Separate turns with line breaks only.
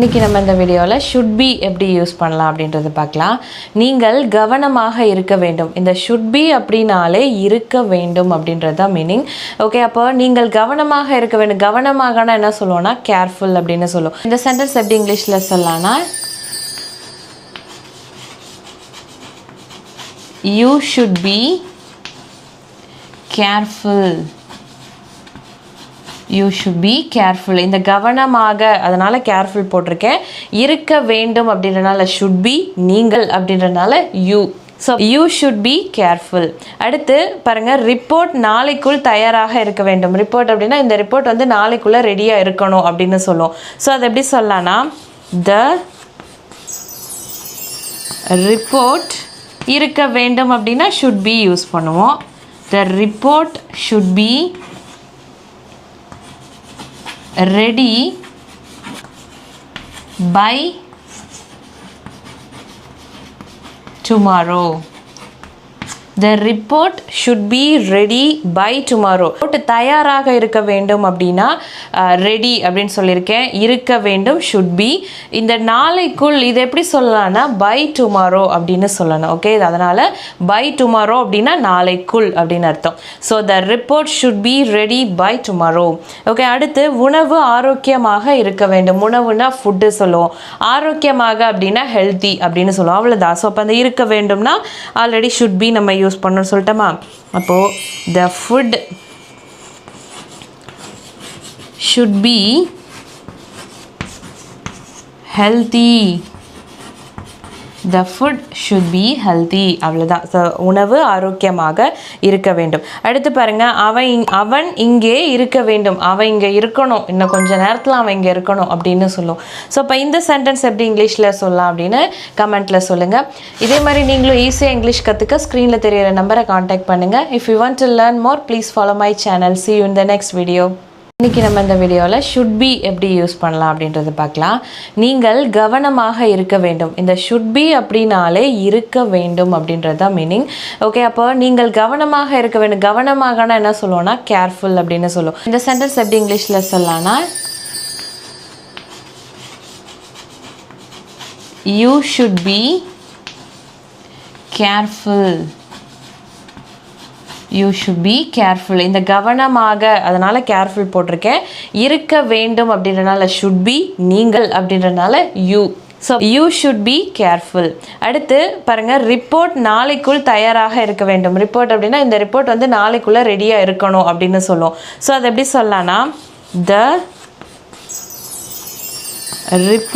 இன்றைக்கி நம்ம இந்த வீடியோவில் ஷுட் பி எப்படி யூஸ் பண்ணலாம் அப்படின்றத பார்க்கலாம். நீங்கள் கவனமாக இருக்க வேண்டும். இந்த ஷுட் பி அப்படின்னாலே இருக்க வேண்டும் அப்படின்றது தான் மீனிங் ஓகே அப்போ நீங்கள் கவனமாக இருக்க வேண்டும். கவனமாகனா என்ன சொல்லுவோம்னா கேர்ஃபுல் அப்படின்னு சொல்லுவோம். இந்த சென்டென்ஸ் எப்படி இங்கிலீஷில் சொல்லலாம்னா you should be careful you should be careful இந்த கவனமாக அதனால் கேர்ஃபுல் போட்டிருக்கேன். இருக்க வேண்டும் அப்படின்றனால ஷுட் பி நீங்கள் அப்படின்றனால you so you should be careful அடுத்து பாருங்கள் ரிப்போர்ட் நாளைக்குள் தயாராக இருக்க வேண்டும். ரிப்போர்ட் அப்படின்னா இந்த ரிப்போர்ட் வந்து நாளைக்குள்ளே ரெடியாக இருக்கணும் அப்படின்னு சொல்லுவோம். ஸோ அது எப்படி சொல்லலாம்னா த ரிப்போர்ட் இருக்க வேண்டும் அப்படின்னா ஷுட் பி யூஸ் பண்ணுவோம். The report should be ready by tomorrow the report should be ready by tomorrow report தயாராக இருக்க வேண்டும் அப்படின்னா ரெடி அப்படின்னு சொல்லியிருக்கேன். இருக்க வேண்டும் ஷுட் பி இந்த நாளைக்குள் இது எப்படி சொல்லலாம்னா பை டுமாரோ அப்படின்னு சொல்லணும் ஓகே அதனால் பை டுமாரோ அப்படின்னா நாளைக்குள் அப்படின்னு அர்த்தம். So the report should be ready by tomorrow okay அடுத்து உணவு ஆரோக்கியமாக இருக்க வேண்டும். உணவுனா ஃபுட்டு சொல்லுவோம். ஆரோக்கியமாக அப்படின்னா ஹெல்த்தி அப்படின்னு சொல்லுவோம். அவ்வளோதான் ஸோ அப்போ அந்த இருக்க வேண்டும்னா ஆல்ரெடி ஷுட் பி நம்ம யூஸ் பண்ணணும்னு சொல்லிட்டோமா அப்போது the food should be healthy the food should be healthy அவ்வளோதான் ஸோ உணவு ஆரோக்கியமாக இருக்க வேண்டும். அடுத்து பாருங்கள் அவன் இங் அவன் இங்கே இருக்க வேண்டும். அவன் இங்கே இருக்கணும். இன்னும் கொஞ்சம் நேரத்தில் அவன் இங்கே இருக்கணும் அப்படின்னு சொல்லுவோம் ஸோ இப்போ இந்த சென்டென்ஸ் எப்படி இங்கிலீஷில் சொல்லலாம் அப்படின்னு கமெண்ட்டில் சொல்லுங்கள் இதே மாதிரி நீங்களும் ஈஸியாக இங்கிலீஷ் கற்றுக்க ஸ்க்ரீனில் தெரியிற நம்பரை காண்டாக்ட் பண்ணுங்கள் if you want to learn more please follow my channel see you in the next video இன்றைக்கி நம்ம இந்த வீடியோவில் ஷுட் பி எப்படி யூஸ் பண்ணலாம் அப்படின்றத பார்க்கலாம். நீங்கள் கவனமாக இருக்க வேண்டும். இந்த ஷுட் பி அப்படின்னாலே இருக்க வேண்டும் அப்படின்றது தான் மீனிங் ஓகே அப்போ நீங்கள் கவனமாக இருக்க வேண்டும். கவனமாகனா என்ன சொல்லுவோம்னா கேர்ஃபுல் அப்படின்னு சொல்லுவோம். இந்த சென்டென்ஸ் எப்படி இங்கிலீஷில் சொல்லலாம்னா you should be careful you should be careful இந்த கவனமாக அதனால் கேர்ஃபுல் போட்டிருக்கேன். இருக்க வேண்டும் அப்படின்றனால ஷுட் பி நீங்கள் அப்படின்றனால you so you should be careful அடுத்து பாருங்கள் ரிப்போர்ட் நாளைக்குள் தயாராக இருக்க வேண்டும். ரிப்போர்ட் அப்படின்னா இந்த ரிப்போர்ட் வந்து நாளைக்குள்ளே ரெடியாக இருக்கணும் அப்படின்னு சொல்லுவோம். ஸோ அது எப்படி சொல்லலாம்னா த ரிப்போர்ட்